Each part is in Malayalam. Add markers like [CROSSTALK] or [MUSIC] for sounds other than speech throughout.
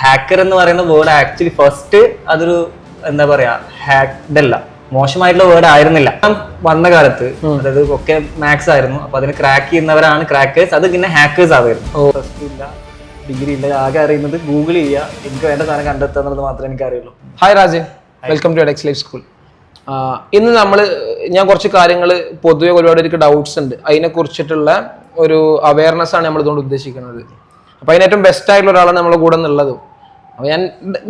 ഹാക്കർ എന്ന് പറയുന്ന വേർഡ് ആക്ച്വലി ഫസ്റ്റ് അതൊരു എന്താ പറയാ ഹാക്ഡല്ല അല്ല മോശമായിട്ടുള്ള വേർഡ് ആയിരുന്നില്ല. വന്ന കാലത്ത് അതായത് ഒക്കെ മാത്സ് ആയിരുന്നു. അപ്പൊ അതിന് ക്രാക്ക് ചെയ്യുന്നവരാണ് ക്രാക്കേഴ്സ് അത് പിന്നെ ഹാക്കേഴ്സ് ആവായിരുന്നു. ഫസ്റ്റ് ഇല്ല ഡിഗ്രി ഇല്ല ആകെ അറിയുന്നത് ഗൂഗിൾ ചെയ്യുക എനിക്ക് വേണ്ട സാധനം കണ്ടെത്തുക എന്നുള്ളത് മാത്രമേ എനിക്ക് അറിയുള്ളൂ. Hi Rajan welcome to Edux life school ഇന്ന് നമ്മൾ ഞാൻ കുറച്ച് കാര്യങ്ങൾ പൊതുവെ ഒരുപാട് എനിക്ക് ഡൗട്ട്സ് ഉണ്ട്. അതിനെ കുറിച്ചിട്ടുള്ള ഒരു അവയർനെസ് ആണ് നമ്മൾ ഇതുകൊണ്ട് ഉദ്ദേശിക്കുന്നത്. അപ്പൊ അതിന് ഏറ്റവും ബെസ്റ്റ് ആയിട്ടുള്ള ഒരാളാണ് നമ്മളെ കൂടെ നിന്നുള്ളതും അപ്പോൾ ഞാൻ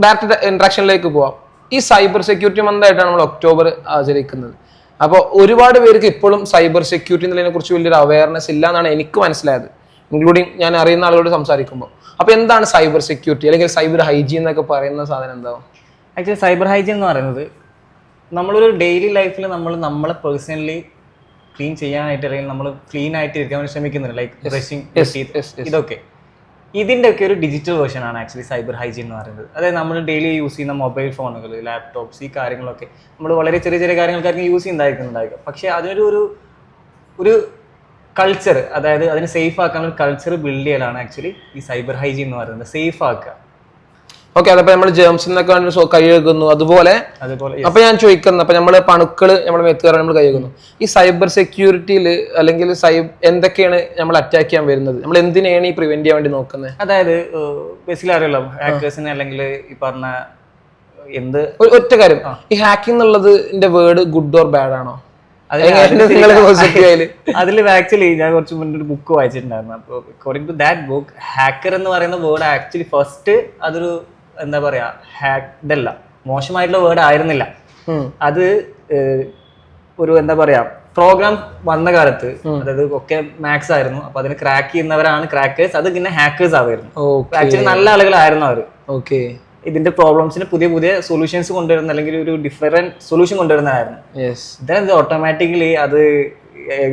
ഡയറക്റ്റ് ഇൻട്രാക്ഷനിലേക്ക് പോവാം. ഈ സൈബർ സെക്യൂരിറ്റി മന്തായിട്ടാണ് നമ്മൾ ഒക്ടോബർ ആചരിക്കുന്നത്. അപ്പോൾ ഒരുപാട് പേർക്ക് ഇപ്പോഴും സൈബർ സെക്യൂരിറ്റി എന്നതിനെ കുറിച്ച് വലിയൊരു അവയർനെസ് ഇല്ല എന്നാണ് എനിക്ക് മനസ്സിലായത്. ഇൻക്ലൂഡിങ് ഞാൻ അറിയുന്ന ആളുകളോട് സംസാരിക്കുമ്പോൾ അപ്പോൾ എന്താണ് സൈബർ സെക്യൂരിറ്റി അല്ലെങ്കിൽ സൈബർ ഹൈജീൻ എന്നൊക്കെ പറയുന്ന സാധനം എന്താവും ആക്ച്വലി സൈബർ ഹൈജീൻ എന്ന് പറയുന്നത് നമ്മളൊരു ഡെയിലി ലൈഫിൽ നമ്മൾ നമ്മളെ പേഴ്സണലി ക്ലീൻ ചെയ്യാനായിട്ട് അല്ലെങ്കിൽ നമ്മൾ ക്ലീൻ ആയിട്ട് ഇരിക്കാൻ ശ്രമിക്കുന്നുണ്ട്. Like brushing. ഇതൊക്കെ. ഇതിന്റെ ഒക്കെ ഒരു ഡിജിറ്റൽ വേർഷൻ ആണ് ആക്ച്വലി സൈബർ ഹൈജീൻ എന്ന് പറയുന്നത്. അതായത് നമ്മൾ ഡെയിലി യൂസ് ചെയ്യുന്ന മൊബൈൽ ഫോണുകൾ ലാപ്ടോപ്സ് ഈ കാര്യങ്ങളൊക്കെ നമ്മൾ വളരെ ചെറിയ ചെറിയ കാര്യങ്ങൾക്കായിരിക്കും യൂസ് ചെയ്യുന്നതായിരിക്കും പക്ഷേ അതിനൊരു ഒരു ഒരു കൾച്ചർ അതായത് അതിനെ സേഫ് ആക്കാനുള്ള കൾച്ചർ ബിൽഡ് ചെയ്യലാണ് ആക്ച്വലി ഈ സൈബർ ഹൈജീൻ എന്ന് പറയുന്നത്. സേഫ് ആക്കുക. ഓക്കെ അതപ്പോ നമ്മൾ ജേംസ് എന്നൊക്കെ കൈ കഴുകുന്നു. അതുപോലെ അപ്പൊ ഞാൻ ചോദിക്കുന്നു അപ്പൊ നമ്മൾ പണുക്കൾ നമ്മുടെ മെത്തുകാരെ നമ്മൾ കൈകുന്നു കഴുകുന്നു. ഈ സൈബർ സെക്യൂരിറ്റിയിൽ അല്ലെങ്കിൽ സൈബ് എന്തൊക്കെയാണ് നമ്മൾ അറ്റാക്ക് ചെയ്യാൻ വരുന്നത്? നമ്മൾ എന്തിനാണ് ഈ പ്രിവെന്റ് ചെയ്യാൻ വേണ്ടി നോക്കുന്നത് അതായത് ബേസിക്കലി ഹാക്കേഴ്സിനെ അല്ലെങ്കിൽ ഈ പറഞ്ഞ എന്ത് ഒറ്റ കാര്യം. ഈ ഹാക്കിംഗ് എന്നുള്ളതിന്റെ വേർഡ് ഗുഡ് ഓർ ബാഡ് ആണോ? അതിൽ ആക്ച്വലി [LAUGHS] ഞാൻ കുറച്ച് മുന്നേ ഒരു ബുക്ക് വായിച്ചിട്ടുണ്ടായിരുന്നു. അപ്പോൾ according to that book hacker എന്ന് പറയുന്ന വേർഡ് ആക്ച്വലി ഫസ്റ്റ് അതൊരു എന്താ പറയാ ഹാക്ഡ് അല്ല മോശമായിട്ടുള്ള വേർഡ് ആയിരുന്നില്ല. അത് ഒരു എന്താ പറയാ പ്രോഗ്രാം വന്ന കാലത്ത് അതായത് ഒക്കെ മാത്സ് ആയിരുന്നു. അപ്പൊ അതിന് ക്രാക്ക് ചെയ്യുന്നവരാണ് ക്രാക്കേഴ്സ് അത് പിന്നെ ഹാക്കേഴ്സ് ആവായിരുന്നു. ആക്ച്വലി നല്ല ആളുകളായിരുന്നു അവർ ഓക്കെ ഇതിന്റെ പ്രോബ്ലംസിന് പുതിയ പുതിയ സൊല്യൂഷൻസ് കൊണ്ടുവരുന്ന അല്ലെങ്കിൽ ഒരു ഡിഫറെന്റ് സൊല്യൂഷൻ കൊണ്ടുവരുന്നതായിരുന്നു. ഓട്ടോമാറ്റിക്കലി അത്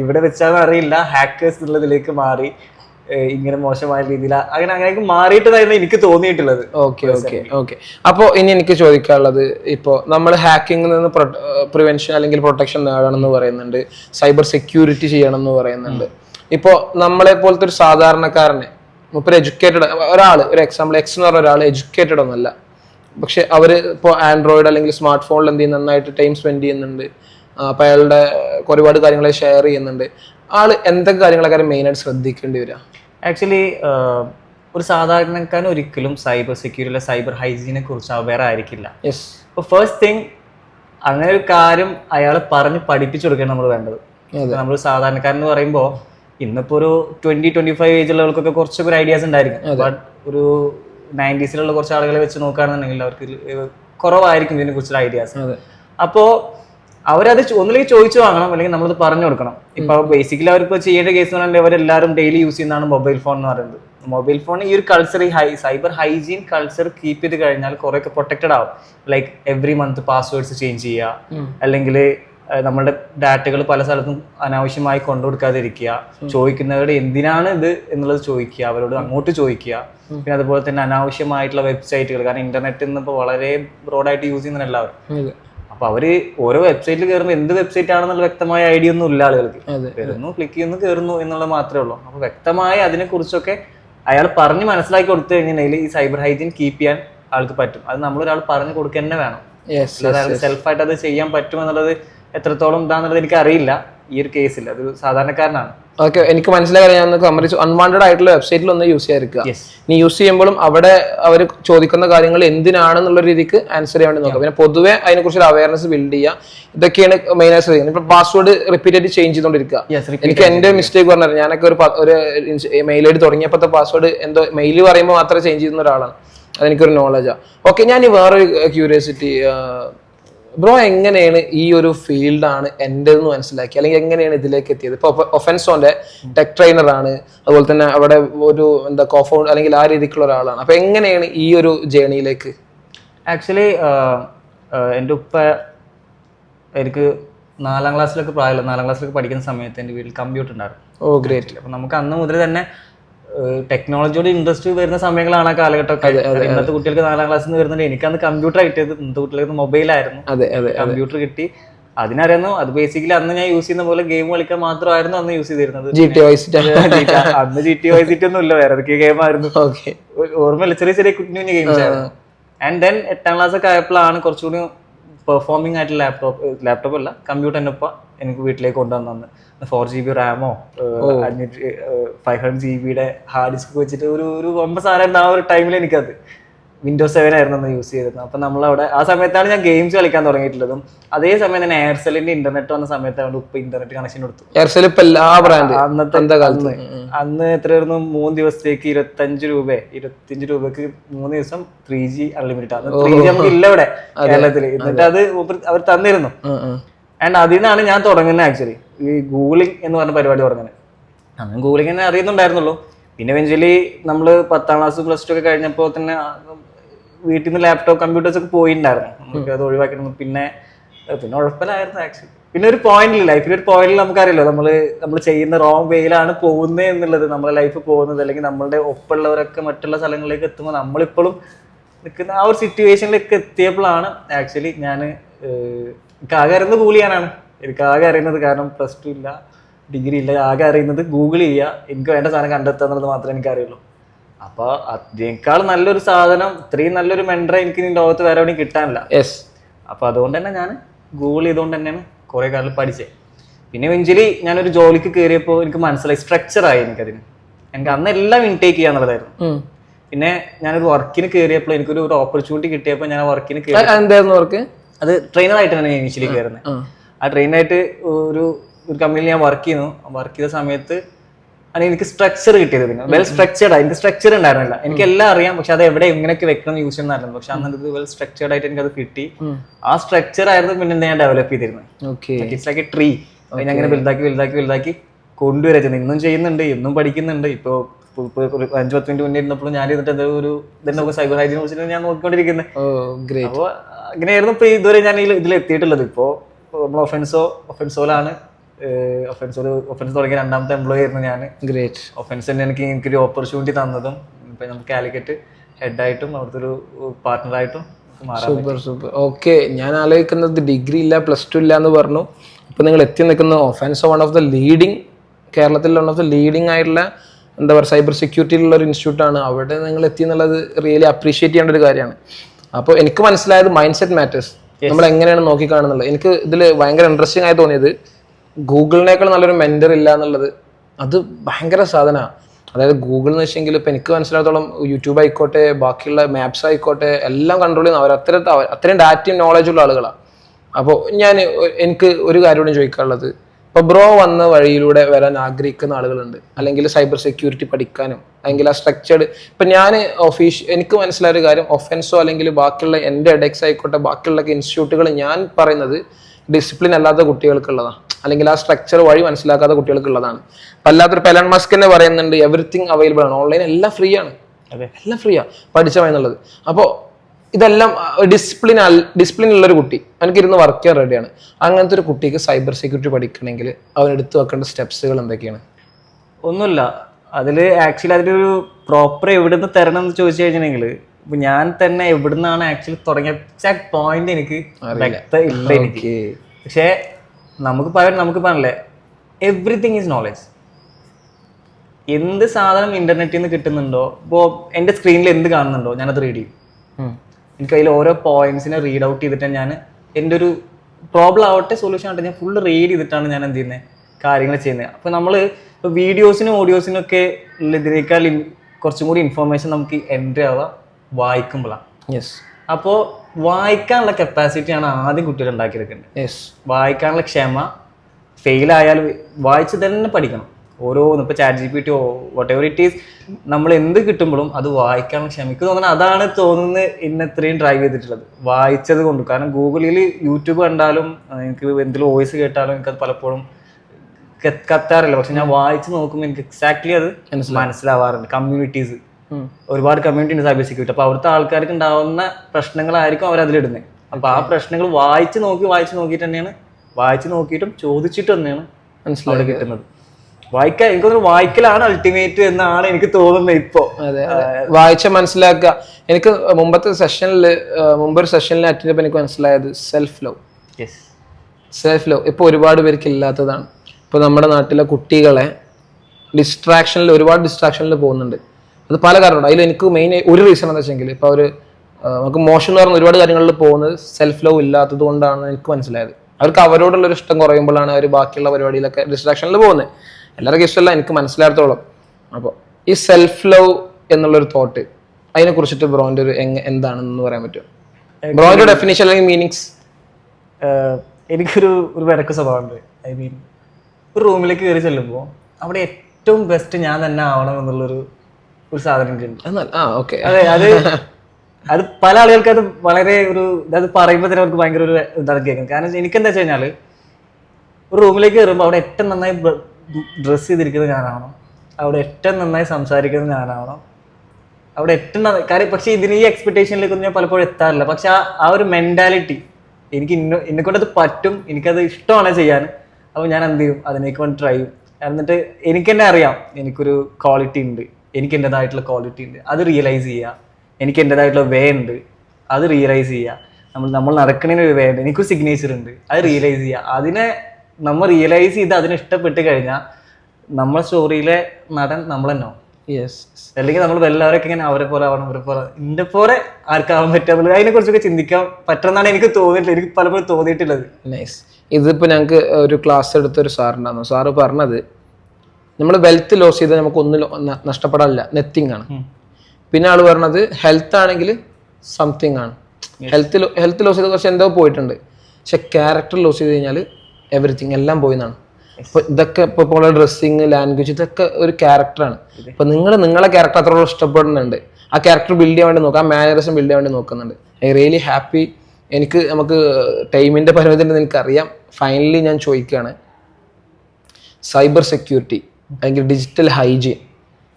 ഇവിടെ വെച്ചാൽ അറിയില്ല ഹാക്കേഴ്സ് ഉള്ളതിലേക്ക് മാറി. ഇങ്ങനെ മോശമായ രീതിയിൽ അങ്ങനെ അങ്ങനെയൊക്കെ മാറിയിട്ടതായിരുന്നു എനിക്ക് തോന്നിയിട്ടുള്ളത്. ഓക്കെ ഓക്കെ ഓക്കെ അപ്പോൾ ഇനി എനിക്ക് ചോദിക്കാനുള്ളത് ഇപ്പോൾ നമ്മൾ ഹാക്കിംഗിൽ നിന്ന് പ്രിവെൻഷൻ അല്ലെങ്കിൽ പ്രൊട്ടക്ഷൻ നേടണം എന്ന് പറയുന്നുണ്ട്. സൈബർ സെക്യൂരിറ്റി ചെയ്യണം എന്ന് പറയുന്നുണ്ട് ഇപ്പോൾ നമ്മളെ പോലത്തെ ഒരു സാധാരണക്കാരനെ ഇപ്പോൾ എഡ്യൂക്കേറ്റഡ് ഒരാൾ ഒരു എക്സാമ്പിൾ എക്സ് എന്ന് പറഞ്ഞ ഒരാൾ എഡ്യൂക്കേറ്റഡ് ഒന്നല്ല. പക്ഷെ അവർ ഇപ്പോൾ ആൻഡ്രോയിഡ് അല്ലെങ്കിൽ സ്മാർട്ട് ഫോണിൽ എന്ത് ചെയ്യുന്ന? നന്നായിട്ട് ടൈം സ്പെൻഡ് ചെയ്യുന്നുണ്ട്. അപ്പോൾ അയാളുടെ ഒരുപാട് കാര്യങ്ങളെ ഷെയർ ചെയ്യുന്നുണ്ട്. ആൾ എന്തൊക്കെ കാര്യങ്ങളൊക്കെ മെയിനായിട്ട് ശ്രദ്ധിക്കേണ്ടി വരിക? ആക്ച്വലി ഒരു സാധാരണക്കാരൻ ഒരിക്കലും സൈബർ സെക്യൂരിറ്റി സൈബർ ഹൈജീനെ കുറിച്ച് അവയർ ആയിരിക്കില്ല. അപ്പോൾ ഫസ്റ്റ് തിങ് അങ്ങനെ ഒരു കാര്യം അയാൾ പറഞ്ഞ് പഠിപ്പിച്ചു കൊടുക്കണം നമ്മൾ വേണ്ടത്. നമ്മൾ സാധാരണക്കാരൻ എന്ന് പറയുമ്പോൾ ഇന്നിപ്പോ ഒരു ട്വന്റി ട്വന്റി ഫൈവ് ഏജിലുള്ളവർക്കൊക്കെ കുറച്ച് ഒരു ഐഡിയാസ് ഉണ്ടായിരിക്കും. ബട്ട് ഒരു നയന്റീസിലുള്ള കുറച്ച് ആളുകളെ വെച്ച് നോക്കുകയാണെന്നുണ്ടെങ്കിൽ അവർക്ക് കുറവായിരിക്കും ഇതിനെ കുറിച്ചുള്ള ഐഡിയാസ് അപ്പോൾ അവരത് ഒന്നിലേക്ക് ചോദിച്ചു വാങ്ങണം അല്ലെങ്കിൽ നമ്മളത് പറഞ്ഞു കൊടുക്കണം. ഇപ്പൊ ബേസിക്കലി അവരിപ്പോ ചെയ്യേണ്ട കേസ് എന്ന് പറഞ്ഞാൽ അവരെല്ലാവരും ഡെയിലി യൂസ് ചെയ്യുന്നതാണ് മൊബൈൽ ഫോൺ എന്ന് പറയുന്നത്. മൊബൈൽ ഫോൺ ഈ ഒരു കൾച്ചർ ഈ high cyber hygiene culture keep ചെയ്ത് കഴിഞ്ഞാൽ കുറെയൊക്കെ പ്രൊട്ടക്റ്റഡ് ആവും. Like every month passwords change ചെയ്യുക. അല്ലെങ്കിൽ നമ്മളുടെ ഡാറ്റകൾ പല സ്ഥലത്തും അനാവശ്യമായി കൊണ്ടുകൊടുക്കാതിരിക്കുക ചോദിക്കുന്നവരോട് എന്തിനാണ് ഇത് എന്നുള്ളത് ചോദിക്കുക. അവരോട് അങ്ങോട്ട് ചോദിക്കുക. പിന്നെ അതുപോലെ തന്നെ അനാവശ്യമായിട്ടുള്ള വെബ്സൈറ്റുകൾ കാരണം ഇന്റർനെറ്റ് ഇന്നിപ്പോൾ വളരെ ബ്രോഡായിട്ട് യൂസ് ചെയ്യുന്ന എല്ലാവരും അപ്പൊ അവർ ഓരോ വെബ്സൈറ്റിൽ കയറുമ്പോൾ എന്ത് വെബ്സൈറ്റ് ആണെന്നുള്ള വ്യക്തമായ ഐഡിയ ഒന്നും ഇല്ല ആളുകൾക്ക്. വരുന്നു ക്ലിക്ക് ചെയ്യുന്നു കയറുന്നു എന്നുള്ളത് മാത്രമേ ഉള്ളൂ. അപ്പൊ വ്യക്തമായ അതിനെ കുറിച്ചൊക്കെ അയാൾ പറഞ്ഞ് മനസ്സിലാക്കി കൊടുത്തു കഴിഞ്ഞിട്ടുണ്ടെങ്കിൽ ഈ സൈബർ ഹൈജീൻ കീപ്പ് ചെയ്യാൻ ആൾക്ക് പറ്റും. അത് നമ്മളൊരാൾ പറഞ്ഞു കൊടുക്കുക തന്നെ വേണം സെൽഫായിട്ട് അത് ചെയ്യാൻ പറ്റുമെന്നുള്ളത് എത്രത്തോളം ഇതാന്നുള്ളത് എനിക്ക് അറിയില്ല ഈ ഒരു കേസിൽ. അത് സാധാരണക്കാരനാണ്. ഓക്കെ എനിക്ക് മനസ്സിലായി ഞാൻ സമ്മതിച്ചു അൺവാണ്ടഡ് ആയിട്ടുള്ള വെബ്സൈറ്റിൽ ഒന്ന് യൂസ് ചെയ്യാതിരിക്കുക. നീ യൂസ് ചെയ്യുമ്പോഴും അവിടെ അവർ ചോദിക്കുന്ന കാര്യങ്ങൾ എന്തിനാണെന്നുള്ള രീതിക്ക് ആൻസർ ചെയ്യാൻ വേണ്ടി നോക്കുക. പിന്നെ പൊതുവെ അതിനെക്കുറിച്ച് ഒരു അവയർനെസ് ബിൽഡ് ചെയ്യുക. ഇതൊക്കെയാണ് മെയിൻ ആയിട്ട് ശ്രദ്ധിക്കുന്നത് ഇപ്പൊ പാസ്വേഡ് റിപ്പീറ്റ് ചേഞ്ച് ചെയ്തുകൊണ്ടിരിക്കുക. എനിക്ക് എന്റെ മിസ്റ്റേക്ക് പറഞ്ഞു ഞാനൊക്കെ ഒരു ഒരു മെയിൽ ഐ ഡി തുടങ്ങിയപ്പോഴത്തെ പാസ്വേഡ് എന്തോ മെയിൽ പറയുമ്പോൾ മാത്രമേ ചേഞ്ച് ചെയ്യുന്ന ഒരാളാണ്. അതെനിക്കൊരു നോളജാണ് ഓക്കെ ഞാൻ വേറൊരു ക്യൂരിയോസിറ്റി ബ്രോ എങ്ങനെയാണ് ഈ ഒരു ഫീൽഡാണ് എന്റെന്ന് മനസ്സിലാക്കി? അല്ലെങ്കിൽ എങ്ങനെയാണ് ഇതിലേക്ക് എത്തിയത്? ഇപ്പൊ ഒഫൻസോന്റെ ടെക് ട്രെയിനർ ആണ്. അതുപോലെ തന്നെ അവിടെ ഒരു എന്താ കോഫൗണ്ട് അല്ലെങ്കിൽ ആ രീതിക്കുള്ള ഒരാളാണ്. അപ്പൊ എങ്ങനെയാണ് ഈ ഒരു ജേണിയിലേക്ക് ആക്ച്വലി എന്റെ ഉപ്പ എനിക്ക് നാലാം ക്ലാസ്സിലൊക്കെ പ്രായമുള്ള നാലാം ക്ലാസ്സിലൊക്കെ പഠിക്കുന്ന സമയത്ത് എന്റെ വീട്ടിൽ കമ്പ്യൂട്ടർ ഉണ്ടായിരുന്നു. ഓ ഗ്രേറ്റ് അപ്പൊ നമുക്ക് അന്ന് മുതൽ തന്നെ ടെക്നോളജിയോട് ഇൻട്രസ്റ്റ് വരുന്ന സമയങ്ങളാണ് ആ കാലഘട്ടമൊക്കെ. ഇന്നത്തെ കുട്ടികൾക്ക് നാലാം ക്ലാസ്സിൽ നിന്ന് വരുന്നുണ്ട്. എനിക്കന്ന് കമ്പ്യൂട്ടർ കിട്ടിയത് ഇന്നത്തെ കുട്ടികൾക്ക് മൊബൈലായിരുന്നു അതെ അതെ കമ്പ്യൂട്ടർ കിട്ടി. അതിനറിയുന്നു അത് ബേസിക്കലി അന്ന് ഞാൻ യൂസ് ചെയ്യുന്ന പോലെ ഗെയിം കളിക്കാൻ മാത്രമായിരുന്നു അന്ന് യൂസ് ചെയ്തിരുന്നത്. ജി ടി വൈസിറ്റ് അന്ന് ജി ടി വൈസിറ്റ് ഒന്നും ഇല്ല വേറെ ഏതൊക്കെ ഗെയിം ആയിരുന്നു. ഓർമ്മയില്ല ചെറിയ ചെറിയ കുഞ്ഞു കുഞ്ഞു ഗെയിംസ് ആയിരുന്നു. ആൻഡ് ദെൻ എട്ടാം ക്ലാസ് ഒക്കെ ആയപ്പോഴാണ് കുറച്ചുകൂടി പെർഫോമിംഗ് ആയിട്ട് ലാപ്ടോപ്പ് ലാപ്ടോപ്പ് അല്ല ഇപ്പൊ എനിക്ക് വീട്ടിലേക്ക് കൊണ്ടുവന്നു ഫോർ ജി ബി റാമോ അഞ്ഞൂറ്റി ഫൈവ് ഹൺഡ്രഡ് ജി ബിയുടെ ഹാർഡ് ഡിസ്ക് വെച്ചിട്ട് ഒരു ഒരു ഒമ്പത് സാധനം ആ ഒരു ടൈമിൽ എനിക്കത്. വിൻഡോസ് സെവൻ ആയിരുന്നു അന്ന് യൂസ് ചെയ്തിരുന്നത്. അപ്പൊ നമ്മളവിടെ ആ സമയത്താണ് ഞാൻ ഗെയിംസ് കളിക്കാൻ തുടങ്ങിയിട്ടുള്ളതും. അതേ സമയം തന്നെ എയർസെല്ലിന്റെ ഇന്റർനെറ്റ് വന്ന സമയത്താണ് ഇപ്പൊ ഇന്റർനെറ്റ് കണക്ഷൻ കൊടുത്തു. എയർസെൽ ഇപ്പൊ എല്ലാ ബ്രാൻഡ് അന്നത്തെ കാലത്ത്. അന്ന് എത്രയായിരുന്നു? മൂന്ന് ദിവസത്തേക്ക് ഇരുപത്തഞ്ച് രൂപ. ഇരുപത്തിയഞ്ച് രൂപക്ക് മൂന്ന് ദിവസം ത്രീ ജി അൺലിമിറ്റഡ് ആണ്. ത്രീ ജി നമുക്ക് ഇല്ല ഇവിടെ [LAUGHS] കേരളത്തിൽ എന്നിട്ട് അത് അവർ തന്നിരുന്നു. ആൻഡ് അതിൽ നിന്നാണ് ഞാൻ തുടങ്ങുന്നത് ആക്ച്വലി ഈ ഗൂഗിളിംഗ് എന്ന് പറഞ്ഞ പരിപാടി തുടങ്ങുന്നത്. അന്ന് ഗൂഗിളിംഗ് തന്നെ അറിയുന്നുണ്ടായിരുന്നുള്ളൂ. പിന്നെ വെഞ്ചലി നമ്മൾ പത്താം ക്ലാസ് പ്ലസ് ടു ഒക്കെ കഴിഞ്ഞപ്പോൾ തന്നെ വീട്ടിൽ നിന്ന് ലാപ്ടോപ്പ് കമ്പ്യൂട്ടേഴ്സ് ഒക്കെ പോയിട്ടുണ്ടായിരുന്നു നമുക്ക് അത് ഒഴിവാക്കണം പിന്നെ പിന്നെ ഉഴപ്പലായിരുന്നു ആക്ച്വലി പിന്നെ ഒരു പോയിന്റിൽ ലൈഫിൽ ഒരു പോയിന്റിൽ നമുക്കറിയാലോ നമ്മൾ നമ്മൾ ചെയ്യുന്ന റോങ് വേയിലാണ് പോകുന്നത് എന്നുള്ളത് നമ്മുടെ ലൈഫ് പോകുന്നത് അല്ലെങ്കിൽ നമ്മളുടെ ഒപ്പമുള്ളവരൊക്കെ മറ്റുള്ള സ്ഥലങ്ങളിലേക്ക് എത്തുമ്പോൾ നമ്മളിപ്പോഴും നിൽക്കുന്ന ആ ഒരു സിറ്റുവേഷനിലേക്ക് എത്തിയപ്പോഴാണ് ആക്ച്വലി ഞാൻ എനിക്ക് ആകെ അറിയുന്നത് ഗൂഗിൾ ചെയ്യാനാണ്. എനിക്ക് ആകെ അറിയുന്നത് കാരണം പ്ലസ് ടു ഇല്ല ഡിഗ്രി ഇല്ല ആകെ അറിയുന്നത് ഗൂഗിൾ ചെയ്യുക എനിക്ക് വേണ്ട സാധനം കണ്ടെത്തുക എന്നുള്ളത് മാത്രമേ എനിക്ക് അറിയുള്ളൂ അപ്പോൾ അതിനേക്കാൾ നല്ലൊരു സാധനം ഇത്രയും നല്ലൊരു മെൻഡറെ എനിക്ക് ഈ ലോകത്ത് വേറെ എവിടെയും കിട്ടാനില്ല. യെസ് അപ്പൊ അതുകൊണ്ട് തന്നെ ഞാൻ ഗൂഗിൾ ചെയ്തുകൊണ്ട് തന്നെയാണ് കുറെ കാലം പഠിച്ചത് പിന്നെ എവഞ്ചലി ഞാനൊരു ജോലിക്ക് കയറിയപ്പോൾ എനിക്ക് മനസ്സിലായി സ്ട്രക്ചറായി എനിക്കതിന്. എനിക്ക് അന്ന് എല്ലാം ഇൻടേക്ക് ചെയ്യാന്നുള്ളതായിരുന്നു. പിന്നെ ഞാനൊരു വർക്കിന് കയറിയപ്പോൾ എനിക്കൊരു ഒരു ഓപ്പർച്യൂണിറ്റി കിട്ടിയപ്പോൾ ഞാൻ വർക്കിന് എന്തായിരുന്നു വർക്ക് അത് ട്രെയിനറായിട്ടാണ് ഞാൻ ഇനിഷ്യലി കയറുന്നത് ആ. ട്രെയിനായിട്ട് ഒരു ഒരു കമ്പനിയിൽ ഞാൻ വർക്ക് ചെയ്യുന്നു. വർക്ക് ചെയ്ത സമയത്ത് ആണ് എനിക്ക് സ്ട്രക്ചർ കിട്ടിയത് പിന്നെ വെൽ സ്ട്രക്ചേർഡ് എനിക്ക് സ്ട്രക്ചർ ഉണ്ടായിരുന്നില്ല. എനിക്ക് എല്ലാം അറിയാം. പക്ഷെ അത് എവിടെ എങ്ങനെയൊക്കെ വെക്കണം യൂസ് ചെയ്യുന്നതായിരുന്നു പക്ഷെ അന്നത് വെൽ സ്ട്രക്ചേർഡ് ആയിട്ട് എനിക്ക് അത് കിട്ടി ആ സ്ട്രക്ചർ ആയിരുന്നു പിന്നെ ഞാൻ ഡെവലപ്പ് ചെയ്തിരുന്നത്. ഇറ്റ്സ് ലൈക്ക് എ ട്രീ ഞാൻ അങ്ങനെ വലുതാക്കി വലുതാക്കി വലുതാക്കി കൊണ്ടുവരാ ഇന്നും ചെയ്യുന്നുണ്ട്. ഇന്നും പഠിക്കുന്നുണ്ട്. ഇപ്പോൾ ഒരു അഞ്ചു പത്ത് മിനിറ്റ് മുന്നേ ഇരുന്നപ്പോൾ ഞാൻ ഇരുന്നിട്ട് എന്തോ ഒരു ഇതെന്നെ സൈബർ ഹൈജിനെ കുറിച്ചിട്ട് ഞാൻ നോക്കിക്കൊണ്ടിരിക്കുന്നത് അപ്പോൾ അങ്ങനെയായിരുന്നു ഇപ്പോൾ ഇതുവരെ ഞാൻ ഇതിൽ എത്തിയിട്ടുള്ളത്. ഇപ്പോൾ നമ്മൾ ഒഫൻസോ ഒഫൻസോയിലാണ് ഒഫൻസോ ഒഫൻസ് തുടങ്ങിയ രണ്ടാമത്തെ എംപ്ലോയി ആയിരുന്നു ഞാൻ ഗ്രേറ്റ് ഒഫൻസ് തന്നെ എനിക്ക് എനിക്കൊരു ഓപ്പർച്യൂണിറ്റി തന്നതും ഇപ്പം നമുക്ക് കാലിക്കറ്റ് ഹെഡായിട്ടും അവിടുത്തെ ഒരു പാർട്ട്ണറായിട്ടും ആയിട്ടും സൂപ്പർ സൂപ്പർ ഓക്കെ ഞാൻ ആലോചിക്കുന്നത് ഡിഗ്രി ഇല്ല പ്ലസ് ടു ഇല്ല എന്ന് പറഞ്ഞു. ഇപ്പം നിങ്ങൾ എത്തി നിൽക്കുന്ന offence one of the leading കേരളത്തിൽ വൺ ഓഫ് ദ ലീഡിങ് ആയിട്ടുള്ള എന്താ പറയുക സൈബർ സെക്യൂരിറ്റിയിലുള്ള ഒരു ഇൻസ്റ്റിറ്റ്യൂട്ടാണ് അവിടെ നിങ്ങൾ എത്തി എന്നുള്ളത് റിയലി അപ്രീഷിയേറ്റ് ചെയ്യേണ്ട ഒരു കാര്യമാണ്. അപ്പോൾ എനിക്ക് മനസ്സിലായത് മൈൻഡ് സെറ്റ് മാറ്റേഴ്സ് നമ്മൾ എങ്ങനെയാണ് നോക്കി കാണുന്നുള്ളത് എനിക്ക് ഇതിൽ ഭയങ്കര ഇൻട്രസ്റ്റിംഗ് ആയി തോന്നിയത്. ഗൂഗിളിനേക്കാൾ നല്ലൊരു മെന്റർ ഇല്ല എന്നുള്ളത് അത് ഭയങ്കര സാധനമാണ് അതായത് ഗൂഗിൾ എന്ന് വെച്ചെങ്കിൽ ഇപ്പം എനിക്ക് മനസ്സിലാത്തോളം യൂട്യൂബ് ആയിക്കോട്ടെ ബാക്കിയുള്ള മാപ്സ് ആയിക്കോട്ടെ എല്ലാം കൺട്രോൾ ചെയ്യുന്ന അവർ അത്ര അത്രയും ഡാറ്റയും നോളജുള്ള ആളുകളാണ് അപ്പോൾ ഞാൻ എനിക്ക് ഒരു കാര്യം ചോദിക്കാനുള്ളത്. ഇപ്പോൾ ബ്രോ വന്ന വഴിയിലൂടെ വരാൻ ആഗ്രഹിക്കുന്ന ആളുകളുണ്ട്. അല്ലെങ്കിൽ സൈബർ സെക്യൂരിറ്റി പഠിക്കാനും അല്ലെങ്കിൽ ആ സ്ട്രക്ചേർഡ് ഇപ്പം ഞാൻ ഒഫീഷ് എനിക്ക് മനസ്സിലായ ഒരു കാര്യം ഒഫൻസോ അല്ലെങ്കിൽ ബാക്കിയുള്ള എന്റെ എഡെക്സ് ആയിക്കോട്ടെ ബാക്കിയുള്ള ഇൻസ്റ്റിറ്റ്യൂട്ടുകൾ ഞാൻ പറയുന്നത് ഡിസിപ്ലിൻ അല്ലാത്ത കുട്ടികൾക്കുള്ളതാണ് അല്ലെങ്കിൽ ആ സ്ട്രക്ചർ വഴി മനസ്സിലാക്കാത്ത കുട്ടികൾക്കുള്ളതാണ്. അല്ലാത്തൊരു പെലൺ മസ്ക് തന്നെ പറയുന്നുണ്ട് എവറിത്തിങ് അവൈലബിൾ ആണ്. ഓൺലൈൻ എല്ലാം ഫ്രീ ആണ്. എല്ലാം ഫ്രീ ആണ് പഠിച്ച എന്നുള്ളത്. അപ്പോൾ ഇതെല്ലാം ഡിസിപ്ലിൻ ഡിസിപ്ലിൻ ഉള്ള ഒരു കുട്ടി എനിക്കിരുന്ന് വർക്ക് ചെയ്യാൻ റെഡിയാണ് അങ്ങനത്തെ ഒരു കുട്ടിക്ക് സൈബർ സെക്യൂരിറ്റി പഠിക്കണമെങ്കിൽ അവൻ എടുത്തു വെക്കേണ്ട സ്റ്റെപ്സുകൾ എന്തൊക്കെയാണ്? ഒന്നുമില്ല. അതിൽ ആക്ച്വലി അതിലൊരു പ്രോപ്പർ എവിടെ നിന്ന് തരണം എന്ന് ചോദിച്ചു കഴിഞ്ഞിട്ടുണ്ടെങ്കിൽ ഞാൻ തന്നെ എവിടുന്നാണ് ആക്ച്വലി തുടങ്ങിയ എക്സാക്ട് പോയിന്റ് എനിക്ക് വ്യക്ത ഇല്ല എനിക്ക്. പക്ഷേ നമുക്ക് പറയാൻ നമുക്ക് പറഞ്ഞല്ലേ എവറിത്തിങ് ഈസ് നോളജ് എന്ത് സാധനം ഇന്റർനെറ്റിൽ നിന്ന് കിട്ടുന്നുണ്ടോ ഇപ്പോൾ എന്റെ സ്ക്രീനിൽ എന്ത് കാണുന്നുണ്ടോ ഞാനത് റീഡ് ചെയ്യും. എനിക്ക് അതിൽ ഓരോ പോയിന്റ്സിനെ റീഡ് ഔട്ട് ചെയ്തിട്ട് ഞാൻ എന്റെ ഒരു പ്രോബ്ലം ആവട്ടെ സൊല്യൂഷൻ ആവട്ടെ ഞാൻ ഫുള്ള് റീഡ് ചെയ്തിട്ടാണ് ഞാൻ എന്ത് ചെയ്യുന്നത് കാര്യങ്ങൾ ചെയ്യുന്നത് അപ്പോൾ നമ്മൾ വീഡിയോസിനും ഓഡിയോസിനും ഒക്കെ ഇതിനേക്കാൾ കുറച്ചും കൂടി ഇൻഫോർമേഷൻ നമുക്ക് എൻട്രി ആവുക വായിക്കുമ്പോഴാണ് യെസ് അപ്പോൾ വായിക്കാനുള്ള കപ്പാസിറ്റിയാണ് ആദ്യം കുട്ടികൾ ഉണ്ടാക്കിയെടുക്കേണ്ടത്. യെസ് വായിക്കാനുള്ള ക്ഷമ ഫെയിലായാലും വായിച്ച് തന്നെ പഠിക്കണം. ഓരോന്ന് ഇപ്പോൾ chat G P T whatever it is നമ്മൾ എന്ത് കിട്ടുമ്പോഴും അത് വായിക്കാനുള്ള ക്ഷമിക്കുന്നു എനിക്ക് തോന്നുന്നത് അതാണ് തോന്നുന്നത് ഇന്ന് ഇത്രയും ഡ്രൈവ് ചെയ്തിട്ടുള്ളത്. വായിച്ചത് കൊണ്ട്. കാരണം ഗൂഗിളിൽ യൂട്യൂബ് കണ്ടാലും എനിക്ക് എന്തെങ്കിലും വോയിസ് കേട്ടാലും എനിക്കത് പലപ്പോഴും കത്താറില്ല. പക്ഷെ ഞാൻ വായിച്ച് നോക്കുമ്പോൾ എനിക്ക് എക്സാക്ട്ലി അത് മനസ്സിലാവാറുണ്ട്. കമ്മ്യൂണിറ്റീസ് ഒരുപാട് കമ്മ്യൂണിറ്റി ഉണ്ട് സൈബർ സെക്യൂരിറ്റി അപ്പൊ അവിടുത്തെ ആൾക്കാർക്ക് ഉണ്ടാവുന്ന പ്രശ്നങ്ങളായിരിക്കും അവർ അതിലിടുന്നത് അപ്പൊ ആ പ്രശ്നങ്ങൾ വായിച്ച് നോക്കി വായിച്ച് നോക്കിയിട്ട് തന്നെയാണ്. വായിച്ച് നോക്കിയിട്ടും ചോദിച്ചിട്ട് തന്നെയാണ് മനസ്സിലായി. കിട്ടുന്നത്. വായിക്കാൻ എനിക്ക് തോന്നുന്നു വായിക്കലാണ് അൾട്ടിമേറ്റ് എന്നാണ് എനിക്ക് തോന്നുന്നത് ഇപ്പോ. വായിച്ച മനസ്സിലാക്കുക. എനിക്ക് മുമ്പത്തെ സെഷനിൽ മുമ്പൊരു സെഷനിൽ അറ്റൻഡ് ചെയ്തപ്പോൾ എനിക്ക് മനസ്സിലായത് സെൽഫ് ലവ് സെൽഫ് ലവ് ഇപ്പോൾ ഒരുപാട് പേർക്ക് ഇല്ലാത്തതാണ്. ഇപ്പോൾ നമ്മുടെ നാട്ടിലെ കുട്ടികളെ ഡിസ്ട്രാക്ഷനിൽ ഒരുപാട് ഡിസ്ട്രാക്ഷനിൽ പോകുന്നുണ്ട്. അത് പല കാരണമുണ്ട്. അതിൽ എനിക്ക് മെയിൻ ഒരു റീസൺ എന്ന് വെച്ചെങ്കിൽ ഇപ്പോൾ അവർ നമുക്ക് മോശം എന്ന് പറഞ്ഞ ഒരുപാട് കാര്യങ്ങളിൽ പോകുന്നത് സെൽഫ് ലവ് ഇല്ലാത്തത് കൊണ്ടാണ് എനിക്ക് മനസ്സിലായത്. അവർക്ക് അവരോടുള്ള ഒരു ഇഷ്ടം കുറയുമ്പോഴാണ് അവർ ബാക്കിയുള്ള പരിപാടിയിലൊക്കെ ഡിസ്ട്രാക്ഷനിൽ പോകുന്നത് എല്ലാവർക്കും ഇഷ്ടമല്ല എനിക്ക് മനസ്സിലായിടത്തോളം അപ്പോൾ ഈ സെൽഫ് ലവ് എന്നുള്ളൊരു തോട്ട് അതിനെ കുറിച്ചിട്ട് ബ്രോന്റെ ഒരു എങ് എന്താണെന്ന് പറയാൻ പറ്റും ബ്രോന്റെ ഡെഫിനേഷൻ അല്ലെങ്കിൽ മീനിങ്സ് എനിക്കൊരു ഒരു വിടക്ക് സ്വഭാവമുണ്ട്. ഐ മീൻ ഒരു റൂമിലേക്ക് കയറി ചെല്ലുമ്പോൾ അവിടെ ഏറ്റവും ബെസ്റ്റ് ഞാൻ തന്നെ ആവണം എന്നുള്ളൊരു ഒരു സാധനം എനിക്കുണ്ട് എന്നാൽ ആ ഓക്കെ. അതെ അത് അത് പല ആളുകൾക്ക് അത് വളരെ ഒരു അത് പറയുമ്പോൾ തന്നെ അവർക്ക് ഭയങ്കര ഒരു ഇതാണ് കേൾക്കുന്നത്. കാരണം എനിക്ക് എന്താ വെച്ച് കഴിഞ്ഞാൽ ഒരു റൂമിലേക്ക് കയറുമ്പോൾ അവിടെ ഏറ്റവും നന്നായി ഡ്രസ്സ് ചെയ്തിരിക്കുന്നത് ഞാനാണോ? അവിടെ ഏറ്റവും നന്നായി സംസാരിക്കുന്നത് ഞാനാണോ? അവിടെ ഏറ്റവും നന്നായി കാര്യം പക്ഷേ ഇതിന് ഈ എക്സ്പെക്ടേഷനിലേക്കൊന്നും ഞാൻ പലപ്പോഴും എത്താറില്ല. പക്ഷെ ആ ആ ഒരു മെന്റാലിറ്റി എനിക്ക് ഇന്ന എന്നെ അത് പറ്റും എനിക്കത് ഇഷ്ടമാണ് ചെയ്യാൻ. അപ്പോൾ ഞാൻ എന്ത് ചെയ്യും? അതിനേക്ക് വേണ്ടി ട്രൈ ചെയ്യും. എന്നിട്ട് എനിക്ക് തന്നെ അറിയാം എനിക്കൊരു ക്വാളിറ്റി ഉണ്ട്. എനിക്ക് എന്റെതായിട്ടുള്ള ക്വാളിറ്റി ഉണ്ട്. അത് റിയലൈസ് ചെയ്യുക എനിക്ക് എന്റെതായിട്ടുള്ള വേ ഉണ്ട്. അത് റിയലൈസ് ചെയ്യുക നമ്മൾ നമ്മൾ നടക്കുന്നതിന് ഒരു വേ ഉണ്ട്. എനിക്കൊരു സിഗ്നേച്ചർ ഉണ്ട്. അത് റിയലൈസ് ചെയ്യുക അതിനെ നമ്മൾ റിയലൈസ് ചെയ്ത് അതിനെ ഇഷ്ടപ്പെട്ട് കഴിഞ്ഞാൽ നമ്മളെ സ്റ്റോറിയിലെ നടൻ നമ്മൾ തന്നെ യെസ് അല്ലെങ്കിൽ നമ്മൾ എല്ലാവരൊക്കെ ഇങ്ങനെ അവരെ പോലെ ആവണം അവരെ പോലെ ഇന്റെ പോലെ ആർക്കാവാൻ പറ്റുക അതിനെ കുറിച്ചൊക്കെ ചിന്തിക്കാൻ പറ്റുന്നതാണ് എനിക്ക് തോന്നിയിട്ടില്ല എനിക്ക് പലപ്പോഴും തോന്നിയിട്ടുള്ളത്. നൈസ് ഇതിപ്പോൾ ഞങ്ങൾക്ക് ഒരു ക്ലാസ് എടുത്ത ഒരു സാറുണ്ടായിരുന്നു സാറ് പറഞ്ഞത് നമ്മൾ വെൽത്ത് ലോസ് ചെയ്താൽ നമുക്ക് ഒന്നും നഷ്ടപ്പെടാനില്ല. നെത്തിങ് ആണ്. പിന്നെ ആൾ പറഞ്ഞത് ഹെൽത്ത് ആണെങ്കിൽ സംതിങ് ആണ്. ഹെൽത്ത് ഹെൽത്ത് ലോസ് ചെയ്ത് കുറച്ച് എന്തോ പോയിട്ടുണ്ട്. പക്ഷെ ക്യാരക്ടർ ലോസ് ചെയ്ത് കഴിഞ്ഞാൽ എവറിത്തിങ് എല്ലാം പോയി എന്നാണ്. ഇപ്പൊ ഇതൊക്കെ ഇപ്പൊ പോലെ ഡ്രസ്സിങ് ലാംഗ്വേജ് ഇതൊക്കെ ഒരു ക്യാരക്ടറാണ് ഇപ്പൊ നിങ്ങൾ നിങ്ങളെ ക്യാരക്ടർ അത്രയോളം ഇഷ്ടപ്പെടുന്നുണ്ട്. ആ ക്യാരക്ടർ ബിൽഡ് ചെയ്യാൻ വേണ്ടി നോക്കുക ആ മാനറിസം ബിൽഡ് ചെയ്യാൻ വേണ്ടി നോക്കുന്നുണ്ട്. I really happy. എനിക്ക് നമുക്ക് ടൈമിന്റെ പരിമിതി ഉണ്ടെന്ന് എനിക്കറിയാം. ഫൈനലി ഞാൻ ചോദിക്കുകയാണ് സൈബർ സെക്യൂരിറ്റി അല്ലെങ്കിൽ ഡിജിറ്റൽ ഹൈജീൻ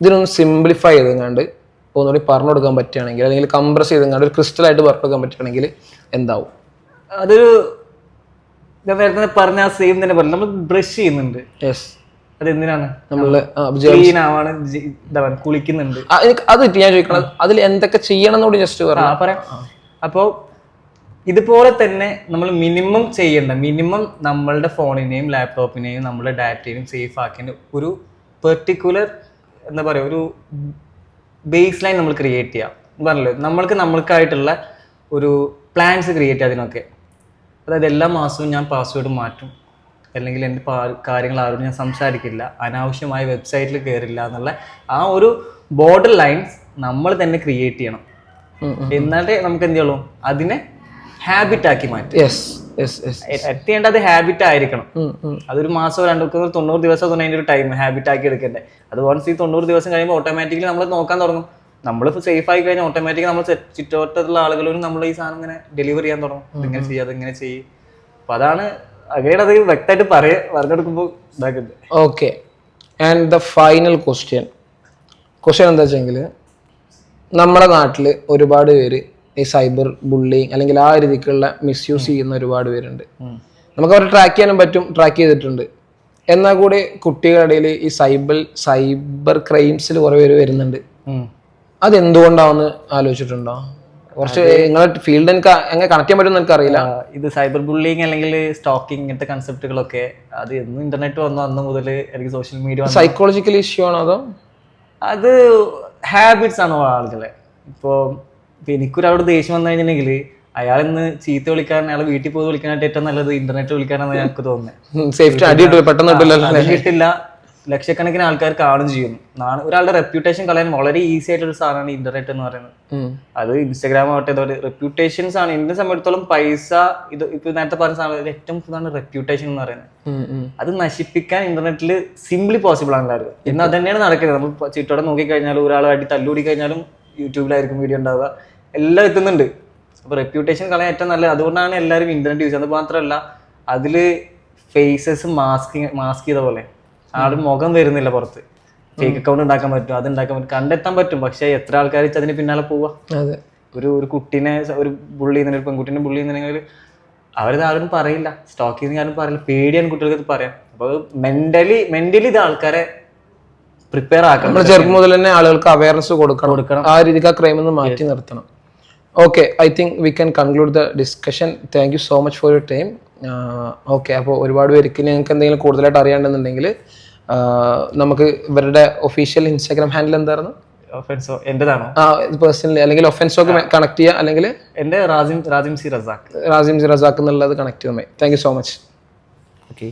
ഇതിനൊന്ന് സിംപ്ലിഫൈ ചെയ്തെങ്ങാണ്ട് ഒന്നുകൂടി പറഞ്ഞു കൊടുക്കാൻ പറ്റുകയാണെങ്കിൽ അല്ലെങ്കിൽ കംപ്രസ് ചെയ്തെങ്ങാണ്ട് ഒരു ക്രിസ്റ്റലായിട്ട് പറഞ്ഞു കൊടുക്കാൻ പറ്റുകയാണെങ്കിൽ എന്താവും? അതൊരു ഞാൻ നേരത്തെ പറഞ്ഞ ആ സെയിം തന്നെ പറഞ്ഞു നമ്മൾ ബ്രഷ് ചെയ്യുന്നുണ്ട്. യെസ് അത് എന്തിനാണ് നമ്മൾ ക്ലീൻ ആവാണ് കുളിക്കുന്നുണ്ട്. അത് ഞാൻ ചോദിക്കണം അതിൽ എന്തൊക്കെ ചെയ്യണം എന്നോട് ജസ്റ്റ് പറയാം. അപ്പോ ഇതുപോലെ തന്നെ നമ്മൾ മിനിമം ചെയ്യേണ്ട മിനിമം നമ്മളുടെ ഫോണിനെയും ലാപ്ടോപ്പിനെയും നമ്മുടെ ഡാറ്റയും സേഫ് ആക്കേണ്ട ഒരു പെർട്ടിക്കുലർ എന്താ പറയുക ഒരു ബേസ് ലൈൻ നമ്മൾ ക്രിയേറ്റ് ചെയ്യാം. പറഞ്ഞല്ലോ? നമ്മൾക്ക് നമ്മൾക്കായിട്ടുള്ള ഒരു പ്ലാൻസ് ക്രിയേറ്റ് ചെയ്യാം അതിനൊക്കെ. അതായത് എല്ലാ മാസവും ഞാൻ പാസ്വേഡ് മാറ്റും. അല്ലെങ്കിൽ എന്റെ കാര്യങ്ങൾ ആരോടും ഞാൻ സംസാരിക്കില്ല. അനാവശ്യമായ വെബ്സൈറ്റിൽ കയറില്ല എന്നുള്ള ആ ഒരു ബോർഡർ ലൈൻസ് നമ്മൾ തന്നെ ക്രിയേറ്റ് ചെയ്യണം. എന്നാലേ നമുക്ക് എന്ത് ചെയ്യുള്ളൂ? അതിനെ ഹാബിറ്റ് ആക്കി മാറ്റും എത്തിയേണ്ട അത് ഹാബിറ്റ് ആയിരിക്കണം. അതൊരു മാസം രണ്ടു തൊണ്ണൂറ് ദിവസം തന്നെ അതിന്റെ ഒരു ടൈം ഹാബിറ്റ് ആക്കി എടുക്കണ്ടേ. അത് വൺസ് ഈ തൊണ്ണൂറ് ദിവസം കഴിയുമ്പോൾ ഓട്ടോമാറ്റിക്കലി നമ്മൾ നോക്കാൻ തുടങ്ങും. നമ്മൾ സേഫ് ആയി കഴിഞ്ഞാൽ ഓട്ടോമാറ്റിക്കലി നമ്മൾ ചുറ്റോട്ടത്തുള്ള ആളുകളും നമ്മൾ ഈ സാധനം ഇങ്ങനെ ഡെലിവർ ചെയ്യാൻ തുടങ്ങും. ഇങ്ങനെ ചെയ്യുക അതിങ്ങനെ ചെയ്യും. അപ്പൊ അതാണ് അങ്ങനെയാണ് അത് വ്യക്തമായിട്ട് പറയാ പറഞ്ഞെടുക്കുമ്പോൾ ഇതാക്കുന്നത്. Okay and the final question question എന്താ വെച്ചെങ്കിൽ നമ്മുടെ നാട്ടിൽ ഒരുപാട് പേര് ഈ സൈബർ ബുള്ളിങ് അല്ലെങ്കിൽ ആ രീതിക്കുള്ള മിസ്യൂസ് ചെയ്യുന്ന ഒരുപാട് പേരുണ്ട്. നമുക്ക് അവരെ ട്രാക്ക് ചെയ്യാനും പറ്റും ട്രാക്ക് ചെയ്തിട്ടുണ്ട്. എന്നാൽ കൂടി കുട്ടികളുടെ ഇടയിൽ ഈ സൈബർ സൈബർ ക്രൈംസിൽ കുറേ പേര് വരുന്നുണ്ട്. അത് എന്തുകൊണ്ടാണെന്ന് ആലോചിച്ചിട്ടുണ്ടോ? കുറച്ച് നിങ്ങളെ ഫീൽഡ് എനിക്ക് എങ്ങനെ കണക്ട് ചെയ്യാൻ പറ്റുമെന്ന് എനിക്കറിയില്ല. ഇത് സൈബർ ബുള്ളിങ് അല്ലെങ്കിൽ സ്റ്റോക്കിംഗ് ഇങ്ങനത്തെ കൺസെപ്റ്റുകളൊക്കെ അത് എന്ന് ഇന്റർനെറ്റ് വന്നു അന്ന് മുതൽ എനിക്ക് സോഷ്യൽ മീഡിയ സൈക്കോളജിക്കൽ ഇഷ്യൂ ആണോ അതോ? അത് ഹാബിറ്റ്സ് ആണോ ആളുകളെ. ഇപ്പോൾ ഇപ്പൊ എനിക്കൊരാളോട് ദേഷ്യം വന്നു കഴിഞ്ഞിട്ടുണ്ടെങ്കിൽ അയാൾ ഇന്ന് ചീത്ത വിളിക്കാൻ അയാൾ വീട്ടിൽ പോയി വിളിക്കാനായിട്ട് ഏറ്റവും നല്ലത് ഇന്റർനെറ്റ് വിളിക്കാനാണ് ഞങ്ങൾക്ക് തോന്നുന്നത് കിട്ടില്ല. ലക്ഷക്കണക്കിന് ആൾക്കാർ കാണും ചെയ്യും. ഒരാളുടെ റെപ്യൂട്ടേഷൻ കളയാൻ വളരെ ഈസി ആയിട്ടൊരു സാധനമാണ് ഇന്റർനെറ്റ് എന്ന് പറയുന്നത്. അത് ഇൻസ്റ്റാഗ്രാം ആവട്ടെ റെപ്യൂട്ടേഷൻസ് ആണ്. എന്നെ സംബന്ധിച്ചിടത്തോളം പൈസ ഇത് ഇപ്പൊ നേരത്തെ പറഞ്ഞ സാധനം ഏറ്റവും പ്രധാന റെപ്യൂട്ടേഷൻ എന്ന് പറയുന്നത്. അത് നശിപ്പിക്കാൻ ഇന്റർനെറ്റിൽ സിംപ്ലി പോസിബിൾ ആണ് എല്ലാവരും. ഇന്ന് അത് തന്നെയാണ് നടക്കുന്നത്. നമ്മൾ ചിട്ടോടെ ചുറ്റോടെ നോക്കിക്കഴിഞ്ഞാൽ ഒരാളുമായിട്ട് തല്ലുകൂടി കഴിഞ്ഞാലും യൂട്യൂബിലായിരിക്കും വീഡിയോ ഉണ്ടാവുക. എല്ലാം എത്തുന്നുണ്ട്. അപ്പോൾ റെപ്യൂട്ടേഷൻ കളയാൻ ഏറ്റവും നല്ലത്. അതുകൊണ്ടാണ് എല്ലാവരും ഇന്റർനെറ്റ് യൂസ് ചെയ്യുന്നത്. മാത്രമല്ല അതിൽ ഫേസസ് മാസ്കിങ് മാസ്ക് ചെയ്ത പോലെ. ആളുടെ മുഖം വരുന്നില്ല പുറത്ത്. ഫേക്ക് അക്കൗണ്ട് ഉണ്ടാക്കാൻ പറ്റും അത് ഉണ്ടാക്കാൻ പറ്റും കണ്ടെത്താൻ പറ്റും. പക്ഷേ എത്ര ആൾക്കാർ അതിന് പിന്നാലെ പോവുക ഒരു ഒരു കുട്ടീനെ ഒരു ബുള്ളി ചെയ്യുന്ന ഒരു പെൺകുട്ടീനെ ബുള്ളി ചെയ്യുന്നുണ്ടെങ്കിൽ അവരത് ആരും പറയില്ല. സ്റ്റോക്ക് ചെയ്യുന്ന ആരും പറയില്ല. പേടിയാണ് കുട്ടികൾക്ക് ഇത് പറയാം അപ്പോൾ മെന്റലി മെന്റലി ഇത് ആൾക്കാരെ പ്രിപ്പയർ ആക്കണം. നമ്മൾ ചെറുപ്പം മുതൽ തന്നെ ആളുകൾക്ക് അവയർനെസ് കൊടുക്കണം. കൊടുക്കണം. ആ രീതിക്ക് ആ ക്രൈം ഒന്ന് മാറ്റി നിർത്തണം. Okay I think we can conclude the discussion thank you so much for your time okay അപ്പോൾ ഒരുപാട് പേർക്ക് നിങ്ങൾക്ക് എന്തെങ്കിലും കൂടുതലായിട്ട് അറിയാണ്ടെന്നുണ്ടെങ്കിൽ നമുക്ക് ഇവരുടെ ഒഫീഷ്യൽ ഇൻസ്റ്റാഗ്രാം ഹാൻഡിൽ എന്തായിരുന്നു? ഒഫൻസോ എന്റേതാണോ? ആ പേഴ്സണലി അല്ലെങ്കിൽ ഒഫൻസോക്ക് കണക്ട് ചെയ്യുക അല്ലെങ്കിൽ എന്റെ റാജിം സി റസാഖ്. റാസിം സിറസാക്ക് എന്നുള്ളത് കണക്ട് ചെയ്യാൻ thank you so much okay